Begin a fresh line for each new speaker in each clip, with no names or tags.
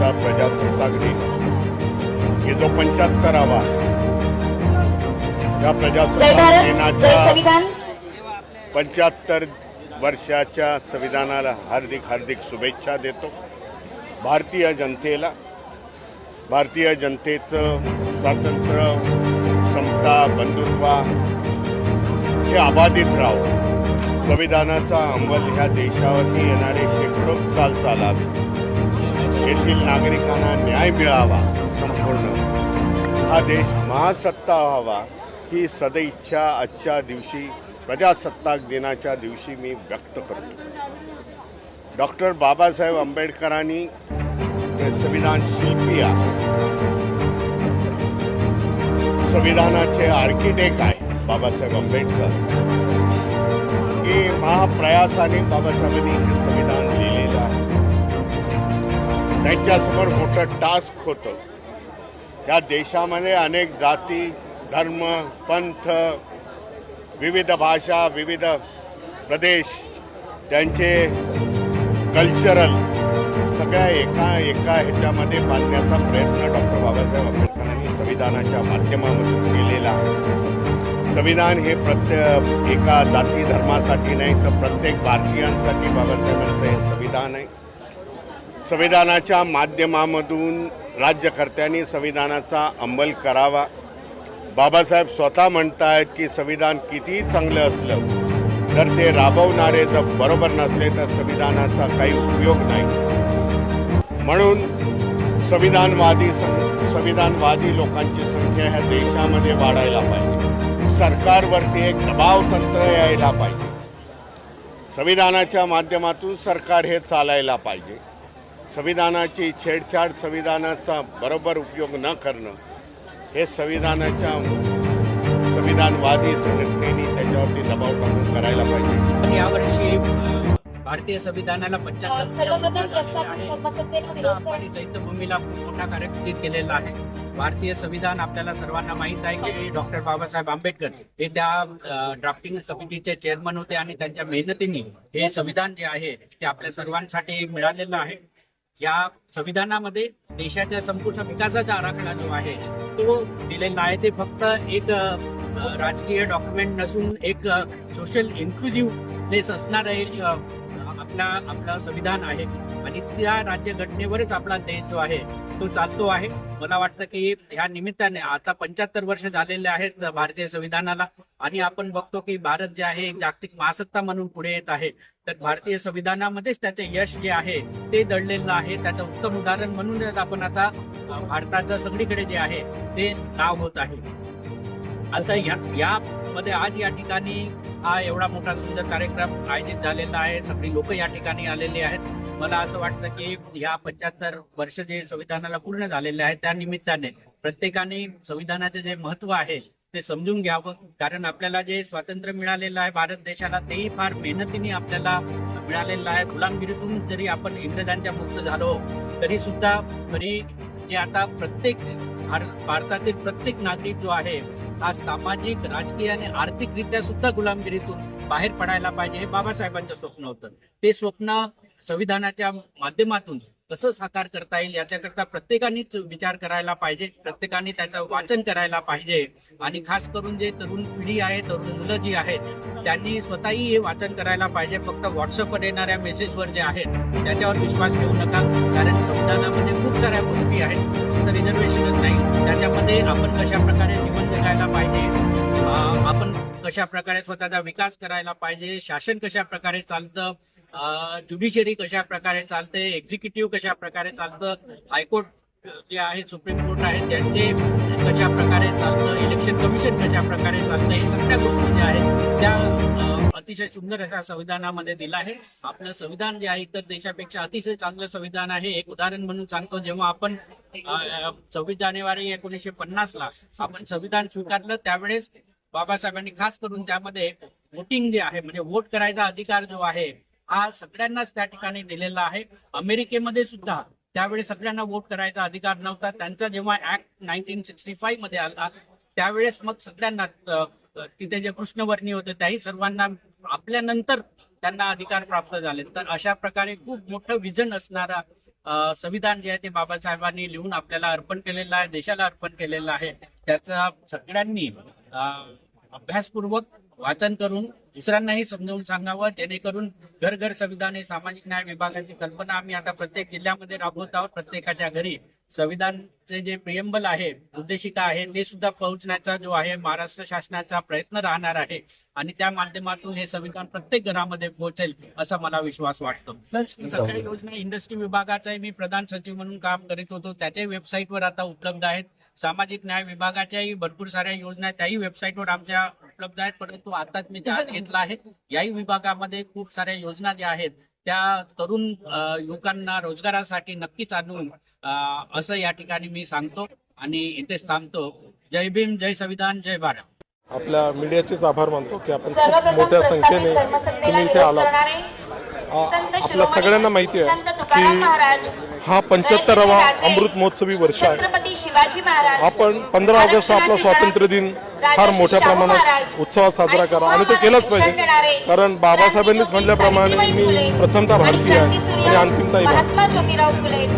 आजचा प्रजासत्ताक दिन. की जो पंच्याहत्तरावा. या प्रजासत्ताक दिनाच्या पंच्याहत्तर वर्षाच्या संविधानाला हार्दिक हार्दिक शुभेच्छा देतो. भारतीय जनतेला भारतीय जनतेचं स्वातंत्र्य समता बंधुत्व हे अबाधित राहावं संविधानाचा अंमल ह्या देशावरती येणारे शेकडो साल चालावे. येथील नागरिकांना न्याय मिळावा संपूर्ण. हा देश महासत्ता व्हावा ही सदैच्छा आजच्या दिवशी प्रजासत्ताक दिनाच्या दिवशी मी व्यक्त करतो. डॉक्टर बाबासाहेब आंबेडकरांनी संविधान शिल्पी आहे. संविधानाचे आर्किटेक्ट आहे बाबासाहेब आंबेडकर. की महाप्रयासाने बाबासाहेबांनी हे संविधान त्यांच्यासमोर मोठं टास्क होतं. या देशामध्ये अनेक जाती धर्म पंथ विविध भाषा विविध प्रदेश त्यांचे कल्चरल सगळ्या एका एका ह्याच्यामध्ये बांधण्याचा प्रयत्न डॉक्टर बाबासाहेब आंबेडकरांनी संविधानाच्या माध्यमामधून केलेला आहे. संविधान हे प्रत्येक एका जाती धर्मासाठी नाही तर प्रत्येक भारतीयांसाठी बाबासाहेबांचं हे संविधान आहे. संविधानाच्या माध्यमामधून राज्यकर्त्यांनी संविधानाचा अंमल करावा. बाबासाहेब स्वतः म्हणतायत की संविधान कितीही चांगलं असलं तर ते राबवणारे जर बरोबर नसले तर संविधानाचा काही उपयोग नाही. म्हणून संविधानवादी संविधानवादी लोकांची संख्या ह्या देशामध्ये वाढायला पाहिजे. सरकारवरती एक दबाव तंत्र यायला पाहिजे. संविधानाच्या माध्यमातून सरकार हे चालायला पाहिजे. संविधानाची छेडछाड संविधानाचा बरोबर उपयोग न करणं हे संविधानाच्या संविधानवादी संघटनेने त्याच्यावरती दबाव टाकून करायला पाहिजे.
यावर्षी भारतीय संविधानाला आपण
करणे.
चैत्यभूमीला खूप मोठा कार्यक्रम केलेला आहे. भारतीय संविधान आपल्याला सर्वांना माहीत आहे की डॉक्टर बाबासाहेब आंबेडकर हे त्या ड्राफ्टिंग कमिटीचे चेअरमन होते आणि त्यांच्या मेहनतीने हे संविधान जे आहे ते आपल्या सर्वांसाठी मिळालेलं आहे. या संविधानामध्ये देशाच्या संपूर्ण विकासाचा आराखडा जो आहे तो दिलेला आहे. ते फक्त एक राजकीय डॉक्युमेंट नसून एक सोशल इन्क्लुझिव्हनेस असणार आहे आपला आपलं संविधान आहे. आणि त्या राज्यघटनेवरच आपला देश जो आहे तो चालतो आहे. मला वाटतं की ह्या निमित्ताने आता पंच्याहत्तर वर्ष झालेले आहेत भारतीय संविधानाला आणि आपण बघतो की भारत जे आहे एक जागतिक महासत्ता म्हणून पुढे येत आहे. तर भारतीय संविधानामध्येच त्याचे यश जे आहे ते दडलेलं आहे. त्याचं उत्तम उदाहरण म्हणूनच आपण आता भारताचं सगळीकडे जे आहे ते नाव होत आहे. आता या यामध्ये आज या ठिकाणी हा एवढा मोठा सुंदर कार्यक्रम आयोजित झालेला आहे. सगळी लोक या ठिकाणी आलेली आहेत. मला असं वाटतं की ह्या पंच्याहत्तर वर्ष जे संविधानाला पूर्ण झालेले आहे त्या निमित्ताने प्रत्येकाने संविधानाचे जे महत्त्व आहे ते समजून घ्यावं. कारण आपल्याला जे स्वातंत्र्य मिळालेलं आहे भारत देशाला तेही फार मेहनतीने आपल्याला मिळालेलं आहे. गुलामगिरीतून जरी आपण इंग्रजांच्या मुक्त झालो तरी सुद्धा तरी जे आता प्रत्येक भार- भारतातील प्रत्येक नागरिक जो आहे हा सामाजिक राजकीय आणि आर्थिकरित्या सुद्धा गुलामगिरीतून बाहेर पडायला पाहिजे हे बाबासाहेबांचं स्वप्न होतं. ते स्वप्न संविधानाच्या माध्यमातून कसं साकार करता येईल याच्याकरता प्रत्येकानेच विचार करायला पाहिजे प्रत्येकाने त्याचं वाचन करायला पाहिजे. आणि खास करून जे तरुण पिढी आहे तरुण मुलं जी आहेत त्यांनी स्वतःही हे वाचन करायला पाहिजे. फक्त व्हॉट्सअपवर येणाऱ्या मेसेजवर जे आहेत त्याच्यावर विश्वास ठेवू नका. कारण संविधानामध्ये खूप साऱ्या गोष्टी आहेत. फक्त रिझर्वेशनच नाही. त्याच्यामध्ये आपण कशा प्रकारे जीवन करायला पाहिजे. आपण कशा प्रकारे स्वतःचा विकास करायला पाहिजे शासन कशा प्रकारे चालतं ज्युडिशरी कशा प्रकारे चालते एक्झिक्युटिव्ह कशा प्रकारे चालतं हायकोर्ट जे आहे सुप्रीम कोर्ट आहे त्यांचे कशा प्रकारे चालतं इलेक्शन कमिशन कशा प्रकारे चालतं हे सगळ्या गोष्टी ज्या आहेत त्या अतिशय सुंदर अशा संविधानामध्ये दिला आहे. आपलं संविधान जे आहे इतर देशापेक्षा अतिशय चांगलं संविधान आहे. एक उदाहरण म्हणून सांगतो जेव्हा आपण सव्वीस जानेवारी एकोणीसशे पन्नास ला आपण संविधान स्वीकारलं त्यावेळेस बाबासाहेबांनी खास करून त्यामध्ये वोटिंग जे आहे म्हणजे वोट करायचा अधिकार जो आहे हा सगळ्यांनाच त्या ठिकाणी दिलेला आहे. अमेरिकेमध्ये सुद्धा त्यावेळी सगळ्यांना वोट करायचा अधिकार नव्हता. त्यांचा जेव्हा ऍक्ट नाईन्टीन सिक्स्टी फाईव्हमध्ये आला त्यावेळेस मग सगळ्यांना तिथे जे कृष्णवर्णी होते त्याही सर्वांना आपल्यानंतर त्यांना अधिकार प्राप्त झाले. तर अशा प्रकारे खूप मोठं विजन असणारा संविधान जे आहे ते बाबासाहेबांनी लिहून आपल्याला अर्पण केलेलं आहे देशाला अर्पण केलेलं आहे. त्याचा सगळ्यांनी अभ्यासपूर्वक वाचन करून दुसऱ्यांनाही समजावून सांगावं जेणेकरून घर घर संविधान हे सामाजिक न्याय विभागाची कल्पना आम्ही आता प्रत्येक जिल्ह्यामध्ये राबवत आहोत प्रत्येकाच्या घरी. संविधानचे जे प्रियंबल आहे उद्देशिका आहे ते सुद्धा पोहोचण्याचा जो आहे महाराष्ट्र शासनाचा प्रयत्न राहणार आहे. आणि त्या माध्यमातून हे संविधान प्रत्येक घरामध्ये पोहोचेल असा मला विश्वास वाटतो. सगळ्या योजना इंडस्ट्री विभागाचाही मी प्रधान सचिव म्हणून काम करीत होतो. त्याच्याही वेबसाईटवर आता उपलब्ध आहेत. सामाजिक न्याय विभागाच्याही भरपूर साऱ्या योजना आहेत, त्याही वेबसाईटवर आमच्या उपलब्ध आहेत. परंतु आताच मी चार्ज घेतला आहे याही विभागामध्ये खूप साऱ्या योजना ज्या आहेत त्या तरुण युवकांना रोजगारासाठी नक्कीच आणून असं या ठिकाणी मी सांगतो आणि इथेच थांबतो. जय भीम जय संविधान जय भारत.
आपल्या मीडियाचेच आभार मानतो की आपण खूप मोठ्या संख्येने तुम्ही इथे आलात. आपल्या
शिरोमणी
सगळ्यांना माहिती
संत
आहे
तुकाराम
की
महाराज
हा पंच्याहत्तरावा अमृत महोत्सवी वर्ष आहे. आपण पंधरा ऑगस्ट आपला स्वातंत्र्य दिन फार मोठ्या प्रमाणात उत्सवात साजरा करा. आणि ते केलंच पाहिजे. कारण बाबासाहेबांनीच म्हटल्याप्रमाणे मी प्रथमता भारतीय आहे. आणि अंतिमता ही भारतीय.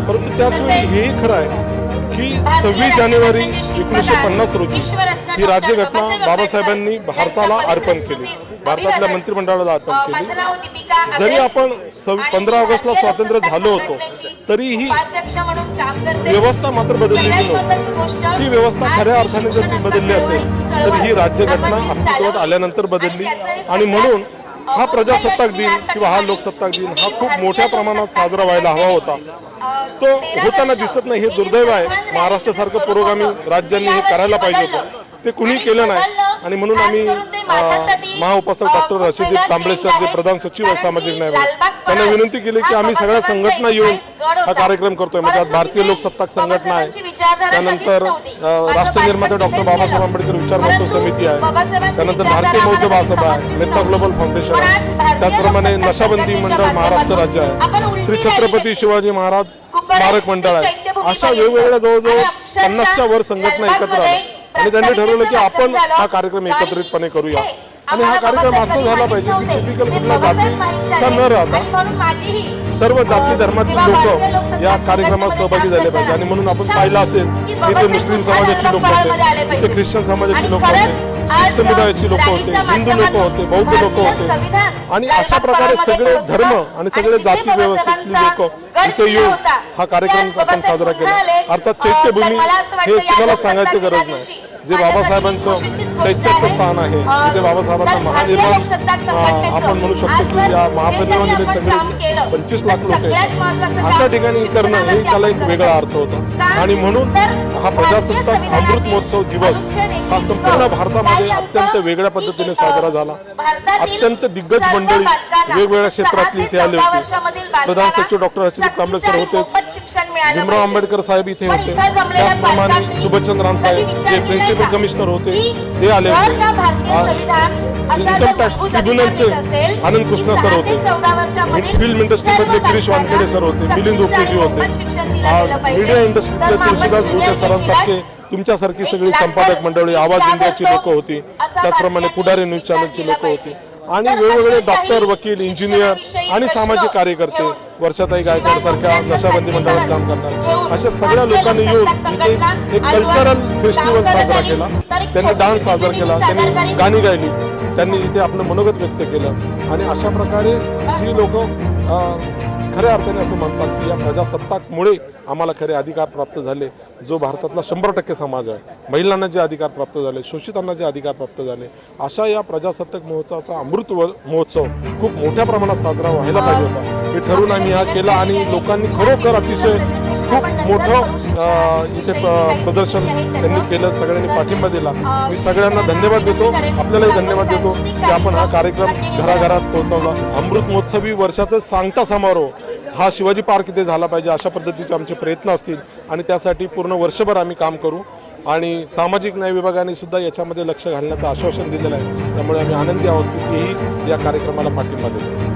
परंतु त्याच वेळी हेही खरं आहे. की सव्वीस जानेवारी एकोणीसशे पन्नास रोजी ही राज्यघटना बाबासाहेबांनी भारताला अर्पण केली. भारतातल्या मंत्रिमंडळाला अर्पण केली. जरी आपण पंधरा ऑगस्टला स्वातंत्र्य झालो होतो तरीही व्यवस्था मात्र बदललेली नव्हती ती व्यवस्था खऱ्या अर्थाने जर ती बदलली असेल तर ही राज्यघटना अस्तित्वात आल्यानंतर बदलली. आणि म्हणून हा प्रजासत्ताक दिन किंवा हा लोकसत्ताक दिन हा खूप मोठ्या प्रमाणात साजरा व्हायला हवा होता. तो होताना दिसत नाही हे दुर्दैव आहे. महाराष्ट्रासारखं पुरोगामी राज्यांनी हे करायला पाहिजे होतं. ते कुणी केलं नाही. आणि म्हणून आम्ही महाउपासक डॉक्टर रशीद तांबळे सर जे प्रधान सचिव आहेत सामाजिक न्याय त्यांना विनंती केली की आम्ही सगळ्या संघटना येऊन हा कार्यक्रम करतोय. म्हणजे आज भारतीय लोकसत्ताक संघटना आहे. त्यानंतर अं, राष्ट्र निर्माते डॉक्टर बाबासाहेब आंबेडकर विचार मंच समिती आहे. त्यानंतर भारतीय बौद्ध महासभा आहे. मेहता ग्लोबल फाउंडेशन आहे. त्याचप्रमाणे नशाबंदी मंडळ महाराष्ट्र राज्य आहे. श्री छत्रपती शिवाजी महाराज स्मारक मंडळ आहे. अशा वेगवेगळ्या जवळजवळ पन्नासच्या वर संघटना एकत्र आल्या आणि त्यांनी ठरवलं की आपण हा कार्यक्रम एकत्रितपणे करूया. आणि हा कार्यक्रम असा झाला पाहिजे की टिपिकल कुठल्या जातीचा न राहता सर्व जाती धर्मातील लोक या कार्यक्रमात सहभागी झाले पाहिजे. आणि म्हणून आपण पाहिलं असेल की इथे मुस्लिम समाजाची लोक होते. इथे ख्रिश्चन समाजाची लोक होते. शीख समुदायाची लोक होते. हिंदू लोक होते. बौद्ध लोक होते. आणि अशा प्रकारे सगळे धर्म आणि सगळे जाती व्यवस्थेतली लोक इथे येऊन हा कार्यक्रम आपण साजरा केला. अर्थात चैत्यभूमी हे तुम्हाला सांगायची गरज नाही जे बाबासाहेबांचं चैत्याचं स्थान आहे तिथे बाबासाहेबांना महानिर्वाण अं, आपण म्हणू शकतो की या महापरिनिर्वाण दिनी सगळे पंचवीस लाख लोक आहेत. अशा ठिकाणी करणं हे त्याला एक वेगळा अर्थ होता. आणि म्हणून हा प्रजासत्ताक अमृत महोत्सव दिवस हा संपूर्ण भारतामध्ये अत्यंत वेगळ्या पद्धतीने साजरा झाला. अत्यंत दिग्गज मंडळी वेगवेगळ्या क्षेत्रातली इथे आले होते. प्रधान सचिव डॉक्टर हर्षदीप कांबळे सर होते. भीमराव आंबेडकर साहेब इथे होते. त्याचप्रमाणे सुभाषचंद्र साहेब जे प्रिन्सिपल कमिशनर होते ते आले होते. इन्कम टॅक्स ट्रिब्युनलचे आनंद कृष्णा सर होते. फिल्म इंडस्ट्रीमधले गिरीश वानखेडे सर होते मिलिंद उपटेजी होते. मीडिया इंडस्ट्रीतले तुळशीदास भोटे सरांसारखे तुमच्यासारखी सगळी संपादक मंडळी आवाज इंडियाची लोक होती. त्याचप्रमाणे पुढारी न्यूज चॅनलची लोक होती. आणि वेगवेगळे डॉक्टर वकील इंजिनियर आणि सामाजिक कार्यकर्ते वर्षाताई गायकवाड सारख्या नशाबंदी मंडळात काम करणार अशा सगळ्या लोकांनी येऊन इथे एक कल्चरल फेस्टिवल साजरा केला. त्यांनी डान्स साजरा केला त्यांनी गाणी गायली त्यांनी इथे आपलं मनोगत व्यक्त केलं. आणि अशा प्रकारे जी लोक खऱ्या अर्थाने असं म्हणतात की या प्रजासत्ताकमुळे आम्हाला खरे अधिकार प्राप्त झाले. जो भारतातला शंभर टक्के समाज आहे. महिलांना जे अधिकार प्राप्त झाले शोषितांना जे अधिकार प्राप्त झाले अशा या प्रजासत्ताक महोत्सवाचा अमृत व- महोत्सव खूप मोठ्या प्रमाणात साजरा व्हायला पाहिजे होता. हे ठरवून आम्ही हा केला आणि लोकांनी खरोखर अतिशय खूप मोठं इथे प- प्रदर्शन त्यांनी केलं सगळ्यांनी पाठिंबा दिला. मी सगळ्यांना धन्यवाद देतो. आपल्यालाही धन्यवाद देतो की आपण हा कार्यक्रम घराघरात पोहोचवला. अमृत महोत्सवी वर्षाचा सांगता समारोह. हा शिवाजी पार्क इथे झाला पाहिजे अशा पद्धतीचे आमचे प्रयत्न असतील आणि त्यासाठी पूर्ण वर्षभर आम्ही काम करू. आणि सामाजिक न्याय विभागाने सुद्धा याच्यामध्ये लक्ष घालण्याचं आश्वासन दिलेलं आहे. त्यामुळे आम्ही आनंदी आहोत की या कार्यक्रमाला पाठिंबा देतो